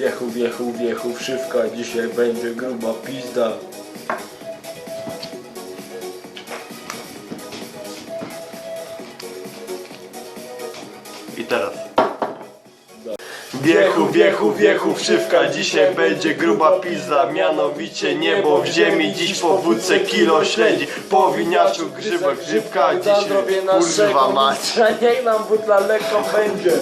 Wiechu, wiechu, wiechu, wszywka, dzisiaj będzie gruba pizda. I teraz. Wiechu, wiechu, wiechu, wszywka, dzisiaj będzie gruba pizza Mianowicie niebo w ziemi, dziś po wódce kilo śledzi Po winiaczu grzyba, grzybka, dzisiaj kurwa mać niech nam butla lekką będzie.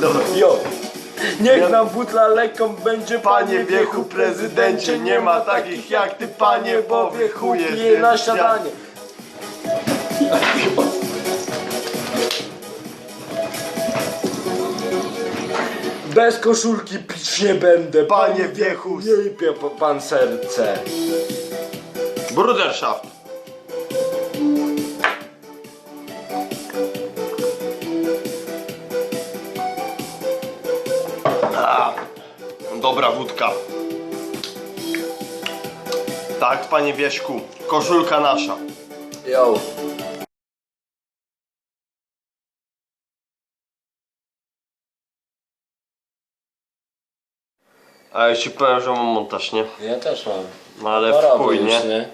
Dobra, Jo. Niech nam butla lekką będzie, Panie wiechu prezydencie, nie ma takich jak ty panie, bo wiechu jest pije na śniadanie. Bez koszulki pić nie będę. Panie wiechu. Nie pie pan serce. Bruderschaft A, Dobra wódka Tak, panie Wieśku, koszulka nasza Jo. A ja ci powiem, że mam montaż, nie? Ja też mam. No ale w chuj, już, nie?